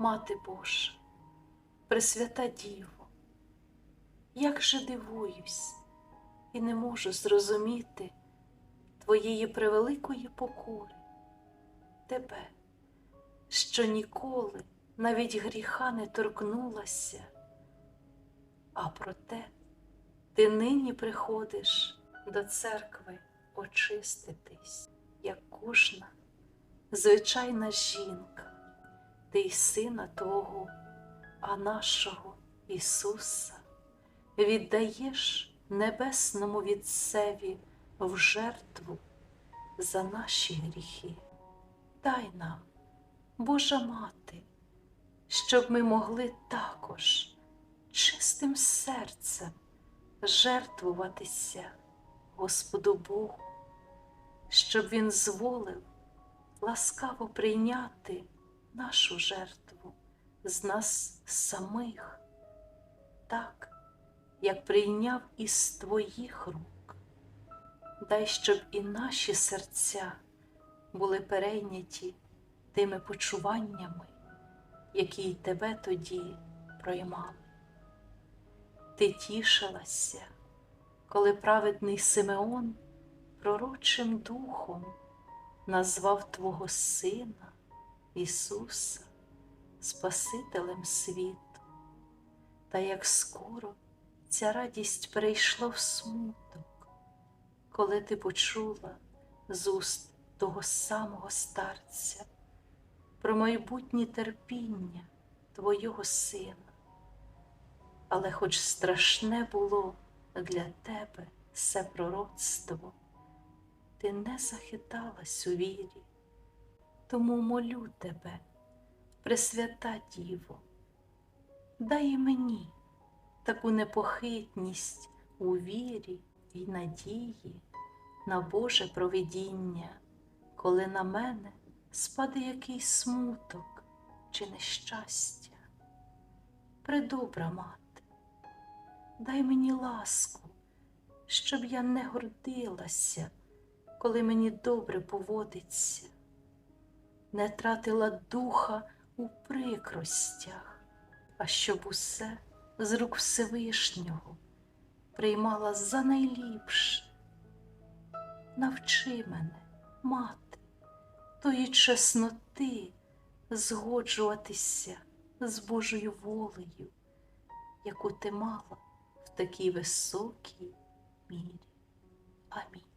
Мати Божа, Пресвята Діво, як же дивуюсь і не можу зрозуміти Твоєї превеликої покори, Тебе, що ніколи навіть гріха не торкнулася, а проте ти нині приходиш до церкви очиститись, як кожна звичайна жінка, ти й сина Твого, а нашого Ісуса віддаєш небесному Відцеві в жертву за наші гріхи. Дай нам, Божа Мати, щоб ми могли також чистим серцем жертвуватися Господу Богу, щоб Він зволив ласкаво прийняти нашу жертву з нас самих, так, як прийняв із Твоїх рук. Дай, щоб і наші серця були перейняті тими почуваннями, які й тебе тоді проймали. Ти тішилася, коли праведний Симеон пророчим духом назвав Твого Сина Ісуса Спасителем світу, та як скоро ця радість перейшла в смуток, коли ти почула з уст того самого старця про майбутнє терпіння Твого Сина. Але хоч страшне було для тебе це пророцтво, ти не захиталась у вірі, тому молю тебе, Пресвята Діво, дай мені таку непохитність у вірі й надії на Боже провидіння, коли на мене спаде якийсь смуток чи нещастя. Предобра мати, дай мені ласку, щоб я не гордилася, коли мені добре поводиться, не тратила духа у прикростях, а щоб усе з рук Всевишнього приймала за найліпше. Навчи мене, мати, тої чесноти згоджуватися з Божою волею, яку ти мала в такій високій мірі. Амінь.